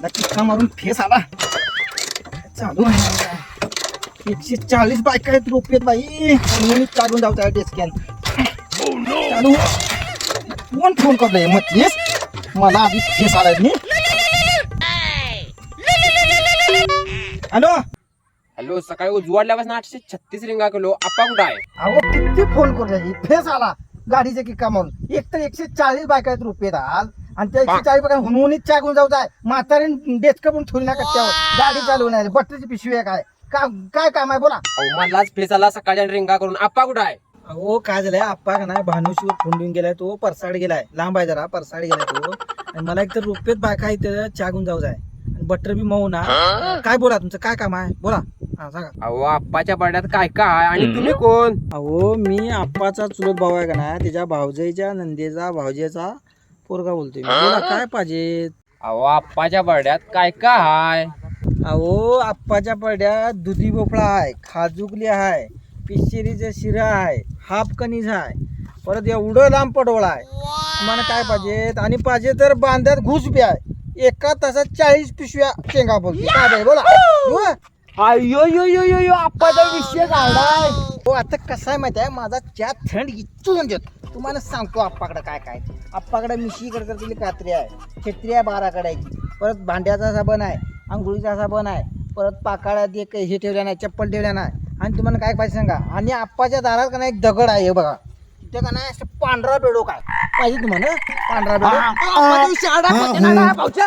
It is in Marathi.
मला किक्का मारून फेस आला. चालू आहे. एकशे चाळीस बायका आहेत रुपयेत बाई. मी चालून जाऊ त्या डेस्कॅन चालू. कोण फोन करतोय? मग तेच मला आधी फेस आलाय मी. हॅलो? हॅलो सकाळी उजवाडल्यापासून आठशे छत्तीस रिंगा किलो. आपा कुठं आहे? अहो किती फोन करतोय? फेस आला. गाडीचे किक्का मारून. एक तर एकशे चाळीस बायका आहेत रुपयेत आज. आणि त्या एकशे चाळीस बायका हुनहुनीत चाकून जाऊ जाय. म्हातारीन डेस्क पण ठेवली ना कट्ट्यावर गाडी चालवणार बटरीची पिशवी आहे काय? का काय काम आहे? बोला. मलाच फेस आला सकाळच्या रिंगा करून. आपा कुठं आहे? अहो काय झालंय? आप्पा का नाही भानुशीवर फोंडून गेलाय तो. परसाड गेलाय. लांब आहे जरा परसाड गेलाय तो. आणि मला एक तर रुपयेत बायका इथं चागून जाऊ जाय. आणि बटर बी मऊ ना. काय बोला तुमचं? काय काम आहे? बोला. हा सांगा. अहो आप्पाच्या बड्यात काय काय? आणि तुम्ही कोण? अहो मी आप्पाचा चुलत भाऊ आहे का ना त्याच्या भावजाईच्या नंदेचा भावजेचा पोरगा बोलतोय मी. बोला काय पाहिजे अहो आप्पाच्या बड्यात काय काय हाय? अहो आप्पाच्या पड्यात दुधी भोपळा आहे खाजूकली आहे पिशेरीचं शिरा आहे हाफ कणीस आहे परत एवढं लांब पडवळ आहे तुम्हाला काय पाहिजेत आणि पाहिजे तर बांध्यात घुस बी आहे एका तासात चाळीस पिशव्या शेंगा बोलते काय बोला. हो? अयो यो यो यो यो आप्पाचा विषय काढाय हो आता कसं आहे माहिती आहे? माझा चहा थंड इचून देत. तुम्हाला सांगतो आप्पाकडे काय काय. आप्पाकडे मिशी कडकडलेली कात्री आहे. छत्री आहे बाराकडे आहे परत भांड्याचा साबण आहे. आंघोळीचा साबण आहे. परत पाकाळ्यात एक हे ठेवल्या नाही चप्पल ठेवल्या नाही. आणि तुम्हाला काय पाहिजे सांगा? आणि आप्पाच्या दारात का नाही एक दगड आहे हे बघा. ते का नाही असं पांढरा बेडो काय पाहिजे तुम्हाला पांढरा बेडो आप्पाच्या